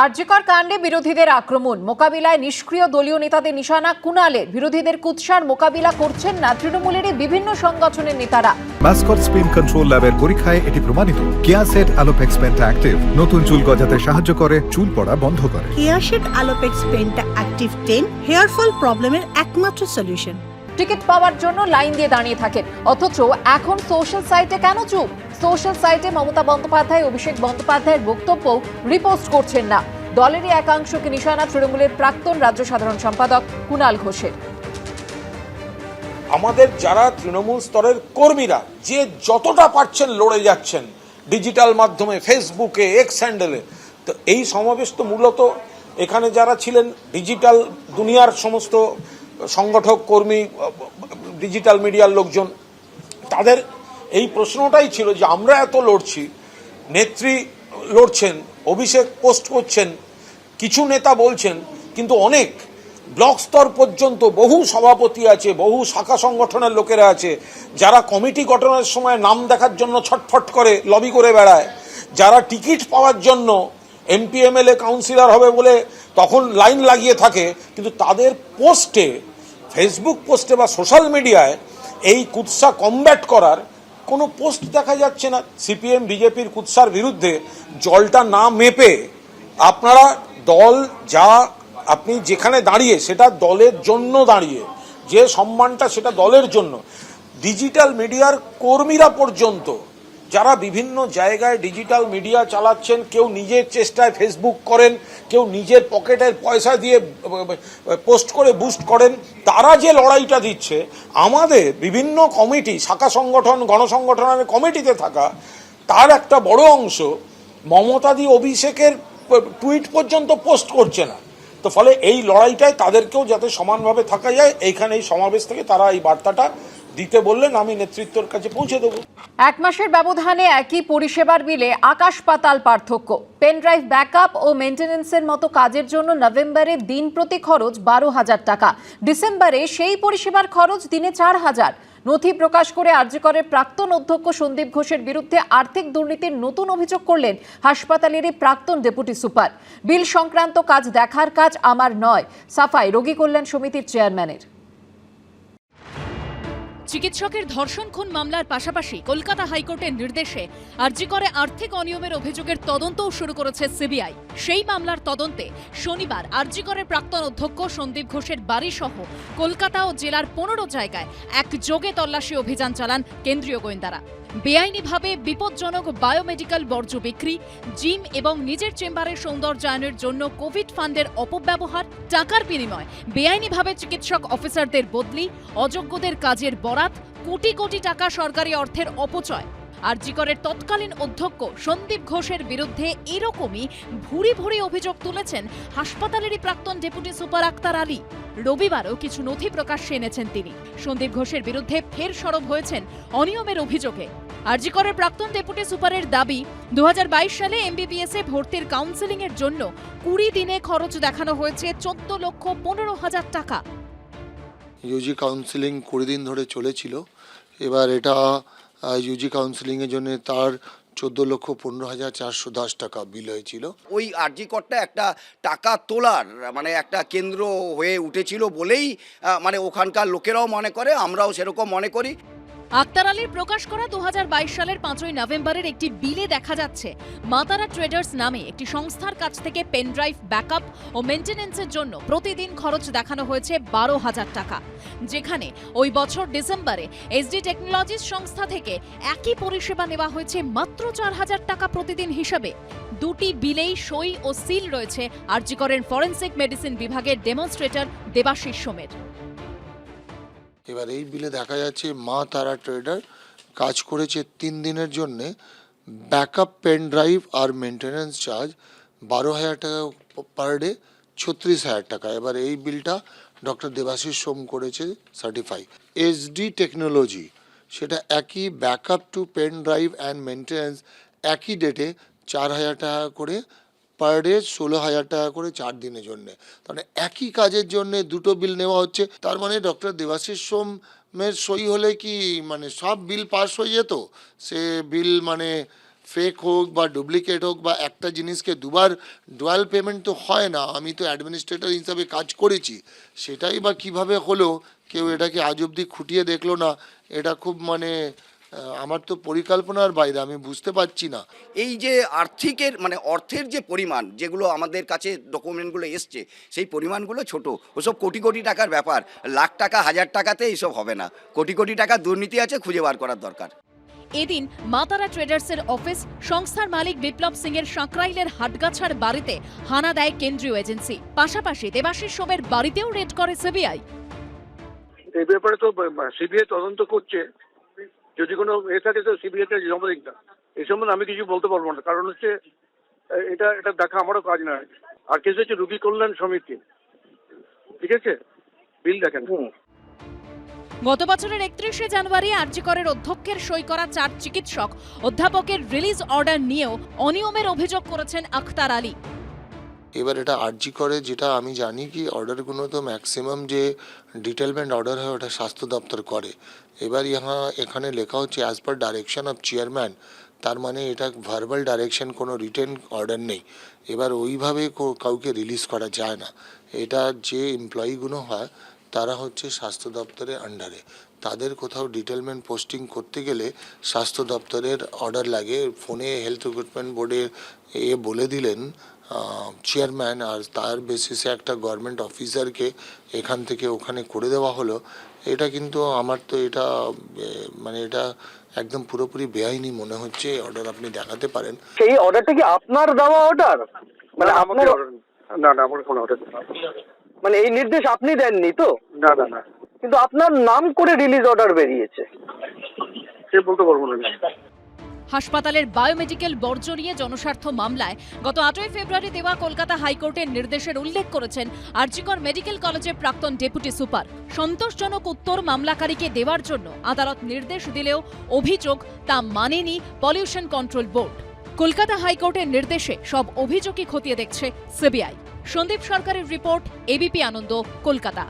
আরজিকর কাণ্ডে বিরোধীদের আক্রমণ। মোকাবিলায় নিষ্ক্রিয় দলীয় নেতাদের নিশানা। কুনালে বিরোধীদের কুৎসার মোকাবিলা করছেন না তৃণমূলেরই বিভিন্ন সংগঠনের নেতারা। ম্যাসকট স্পিন কন্ট্রোল ল্যাবের পরীক্ষায় এটি প্রমাণিত। Keyaseth alopex penta active. নতুন চুল গজাতে সাহায্য করে চুল পড়া বন্ধ করে। কেয়াশেড আলোপেক্স পেনটা অ্যাক্টিভ টেন হেয়ার ফল প্রবলেমের একমাত্র সলিউশন। টিকিট পাওয়ার জন্য লাইন দিয়ে দাঁড়িয়ে থাকেন। অথচ এখন সোশ্যাল সাইটে কেন চুপ? সোশ্যাল সাইটে মমতা বন্দ্যোপাধ্যায়, অভিষেক বন্দ্যোপাধ্যায়ের বক্তব্য রিপোস্ট করছেন না। দলেরই একাংশকে নিশানা তৃণমূলের প্রাক্তন রাজ্য সাধারণ সম্পাদক কুণাল ঘোষের। আমাদের যারা তৃণমূল স্তরের কর্মীরা, যে যতটা পারছেন লড়ে যাচ্ছেন, ডিজিটাল মাধ্যমে, ফেসবুকে এক্স হ্যান্ডেলে তো এই সমাবেশ তো মূলত এখানে যারা ছিলেন, ডিজিটাল দুনিয়ার সমস্ত সংগঠক, কর্মী, ডিজিটাল মিডিয়ার লোকজন, তাদের এই প্রশ্নটাই ছিল যে আমরা এত লড়ছি, নেত্রী লড়ছেন, অভিষেক পোস্ট করছেন, কিছু নেতা বলছেন, কিন্তু অনেক ব্লক স্তর পর্যন্ত বহু সভাপতি আছে, বহু শাখা সংগঠনের লোকেরা আছে, যারা কমিটি গঠনের সময় নাম দেখার জন্য ছটফট করে, লবি করে বেড়ায়, যারা টিকিট পাওয়ার জন্য এমপি, এমএলএ, কাউন্সিলর হবে বলে তখন লাইন লাগিয়ে থাকে, কিন্তু তাদের পোস্টে, ফেসবুক পোস্টে বা সোশ্যাল মিডিয়ায় এই কুৎসা কমব্যাট করার কোনো পোস্ট দেখা যাচ্ছে না। সিপিএম, বিজেপির কুৎসার বিরুদ্ধে জলটা না মেপে আপনারা দল যা আপনি যেখানে দাঁড়িয়ে সেটা দলের জন্য দাঁড়িয়ে, যে সম্মানটা সেটা দলের জন্য, ডিজিটাল মিডিয়ার কর্মীরা পর্যন্ত যারা বিভিন্ন জায়গায় ডিজিটাল মিডিয়া চালাচ্ছেন, কেউ নিজের চেষ্টায় ফেসবুক করেন, কেউ নিজের পকেটের পয়সা দিয়ে পোস্ট করে বুস্ট করেন, তারা যে লড়াইটা দিচ্ছে, আমাদের বিভিন্ন কমিটি শাখা সংগঠন, গণসংগঠনের কমিটিতে থাকা, তার একটা বড় অংশ মমতাদি অভিষেকের টুইট পর্যন্ত পোস্ট করছে না। তো ফলে এই লড়াইটায় তাদেরকেও যাতে সমানভাবে থাকা যায় এইখানে এই সমাবেশ থেকে তারা এই বার্তাটা দিতে বললেন, আমি নেতৃত্বের কাছে পৌঁছে দেবো। এক মাসের ব্যবধানে একই পরিষেবার বিলে আকাশ পাতাল পার্থক্য। পেনড্রাইভ ব্যাকআপ ও মেনটেন্যান্সের মতো কাজের জন্য নভেম্বরে দিন প্রতি খরচ বারো হাজার টাকা। ডিসেম্বরে সেই পরিষেবার খরচ দিনে চার হাজার। নথি প্রকাশ করে আর্যকরের প্রাক্তন অধ্যক্ষ সন্দীপ ঘোষের বিরুদ্ধে আর্থিক দুর্নীতির নতুন অভিযোগ করলেন হাসপাতালেরই প্রাক্তন ডেপুটি সুপার। বিল সংক্রান্ত কাজ দেখার কাজ আমার নয়, সাফাই, রোগী কল্যাণ সমিতির চেয়ারম্যানের। চিকিৎসকের ধর্ষণ খুন মামলার পাশাপাশি কলকাতা হাইকোর্টের নির্দেশে আর্জি করে আর্থিক অনিয়মের অভিযোগের তদন্তও শুরু করেছে সিবিআই। সেই মামলার তদন্তে শনিবার আর্জি করে প্রাক্তন অধ্যক্ষ সন্দীপ ঘোষের বাড়িসহ কলকাতা ও জেলার পনেরো জায়গায় এক যোগে তল্লাশি অভিযান চালান কেন্দ্রীয় গোয়েন্দারা। বেআইনিভাবে বিপজ্জনক বায়োমেডিক্যাল বর্জ্য বিক্রি, জিম এবং নিজের চেম্বারের সৌন্দর্যায়নের জন্য কোভিড ফান্ডের অপব্যবহার, টাকার বিনিময়, বেআইনিভাবে চিকিৎসক অফিসারদের বদলি, অযোগ্যদের কাজের বরাত, কোটি কোটি টাকা সরকারি অর্থের অপচয়। আরজিকরের তৎকালীন অধ্যক্ষ সন্দীপ ঘোষের বিরুদ্ধে এরকমই ভুরি ভুরি অভিযোগ তুলেছেন হাসপাতালেরই প্রাক্তন ডেপুটি সুপার আক্তার আলী। রবিবারও কিছু নথি প্রকাশ্যে এনেছেন তিনি। সন্দীপ ঘোষের বিরুদ্ধে ফের সরব হয়েছেন অনিয়মের অভিযোগে। আরজিকরের প্রাক্তন ডেপুটি সুপারের দাবি দু হাজার বাইশ সালে এমবিবিএস এ ভর্তির কাউন্সেলিং এর জন্য কুড়ি দিনে খরচ দেখানো হয়েছে চোদ্দ লক্ষ পনেরো হাজার টাকা। ইউজি কাউন্সিলিং কুড়ি দিন ধরে চলেছিল। এবার এটা ইউজি কাউন্সিলিংয়ের জন্য তার চোদ্দ লক্ষ পনেরো হাজার চারশো দশ টাকা বিল হয়েছিল। ওই আরজিকরটা একটা টাকা তোলার মানে একটা কেন্দ্র হয়ে উঠেছিল বলেই মানে ওখানকার লোকেরাও মনে করে আমরাও সেরকম মনে করি। আক্তার আলীর প্রকাশ করা দু হাজার বাইশ সালের পাঁচই নভেম্বরের একটি বিলে দেখা যাচ্ছে। মাতারা ট্রেডার্স নামে একটি সংস্থার কাছ থেকে পেনড্রাইভ, ব্যাকআপ ও মেনটেন্যান্সের জন্য প্রতিদিন খরচ দেখানো হয়েছে বারো হাজার টাকা। যেখানে ওই বছর ডিসেম্বরে এসডি টেকনোলজিস সংস্থা থেকে একই পরিষেবা নেওয়া হয়েছে মাত্র চার হাজার টাকা প্রতিদিন হিসাবে। দুটি বিলেই সই ও সিল রয়েছে আরজিকরের ফরেন্সিক মেডিসিন বিভাগের ডেমনস্ট্রেটর দেবাশিস সোমের। এবার এই বিলে দেখা যাচ্ছে মা তারা ট্রেডার কাজ করেছে তিন দিনের জন্যে। ব্যাকআপ পেন ড্রাইভ আর মেনটেন্যান্স চার্জ বারো হাজার টাকা পার ডে ছত্রিশ হাজার টাকা। এবার এই বিলটা ডক্টর দেবাশিস সোম করেছে সার্টিফাই এসডি টেকনোলজি সেটা একই backup to pen drive and maintenance একই ডেটে চার হাজার টাকা করে পার ডে ষোলো হাজার টাকা করে চার দিনের জন্য। তাহলে একই কাজের জন্য দুটো বিল নেওয়া হচ্ছে। তার মানে ডক্টর দেবাশিস সোমের সই হলে কি মানে সব বিল পাস হয়ে যেত? সে বিল মানে ফেক হোক বা ডুপ্লিকেট হোক বা একটা জিনিসকে দুবার ডুয়াল পেমেন্ট তো হয় না। আমি তো অ্যাডমিনিস্ট্রেটর হিসাবে কাজ করেছি। সেটাই বা কীভাবে হলো? কেউ এটাকে আজ অবধি খুঁটিয়ে দেখল না। এটা খুব মানে আমার তো পরিকল্পনার বাইরে আমি বুঝতে পারছি না। এই যে আর্থিকের মানে অর্থের যে পরিমাণ যেগুলো আমাদের কাছে ডকুমেন্টগুলো এসছে সেই পরিমাণগুলো ছোট। ওসব কোটি কোটি টাকার ব্যাপার। লাখ টাকা হাজার টাকাতে এইসব হবে না। কোটি কোটি টাকা দুর্নীতি আছে খুঁজে বার করার দরকার। এদিন মাতারা ট্রেডার্সের অফিস সংস্থার মালিক বিপ্লব সিং এর সাঁকরাইলের হাটগাছার বাড়িতে হানা দেয় কেন্দ্রীয় এজেন্সি। পাশাপাশি দেবাশিস সোমের বাড়িতেও রেড করে সিবিআই। এই ব্যাপারে তো সিবিআই তদন্ত করছে। যদি কোনো এ থাকে তো সিবিআই তে জমা দিক না। এই সম্বন্ধে আমি কিছু বলতে পারব না। কারণ হচ্ছে এটা এটা দেখা আমারও কাজ নয়। আর কেস হচ্ছে রুগী কল্যাণ সমিতি ঠিক আছে? বিল দেখেন। গত বছরের একত্রিশে জানুয়ারি আরজিকরের অধ্যক্ষের সই করা চার চিকিৎসক অধ্যাপকের রিলিজ অর্ডার নিয়েও অনিয়মের অভিযোগ করেছেন আখতার আলী। এবার এটা আর্জি করে, যেটা আমি জানি কি অর্ডারগুলো তো ম্যাক্সিমাম যে ডিটেলমেন্ট অর্ডার হয় ওটা স্বাস্থ্য দপ্তর করে। এবার ইহা এখানে লেখা হচ্ছে as per direction of chairman তার মানে এটা ভার্বাল ডাইরেকশন কোনো রিটেন অর্ডার নেই। এবার ওইভাবে কাউকে রিলিজ করা যায় না। এটা যে এমপ্লয়িগুলো হয়, তারা হচ্ছে স্বাস্থ্য দপ্তরের আন্ডারে তাদের কোথাও ডিটেলমেন্ট পোস্টিং করতে গেলে স্বাস্থ্য দপ্তরের অর্ডার লাগে। ফোনে হেলথ রিক্রুটমেন্ট বোর্ডে এ বলে দিলেন চেয়ারম্যান আর তার বেসিসে একটা গভর্নমেন্ট অফিসারকে এখান থেকে ওখানে করে দেওয়া হলো এটা কিন্তু আমার তো এটা মানে এটা একদম পুরোপুরি বেআইনি মনে হচ্ছে অর্ডার আপনি দেখাতে পারেন। সেই অর্ডারটা কি আপনার দেওয়া অর্ডার মানে আপনার না না আমার কোনো অর্ডার মানে এই নির্দেশ আপনি দেননি তো? না না না। কিন্তু আপনার নাম করে রিলিজ অর্ডার বেরিয়েছে। সে বলতে পারব না হাসপাতালের বায়োমেডিক্যাল বর্জ্য নিয়ে জনস্বার্থ মামলায় গত আটই ফেব্রুয়ারি দেওয়া কলকাতা হাইকোর্টের নির্দেশের উল্লেখ করেছেন আরজিকর মেডিকেল কলেজের প্রাক্তন ডেপুটি সুপার। সন্তোষজনক উত্তর মামলাকারীকে দেওয়ার জন্য আদালত নির্দেশ দিলেও অভিযোগ তা মানেনি পলিউশন কন্ট্রোল বোর্ড। কলকাতা হাইকোর্টের নির্দেশে সব অভিযোগই খতিয়ে দেখছে সিবিআই। সন্দীপ সরকারের রিপোর্ট, এবিপি আনন্দ, কলকাতা।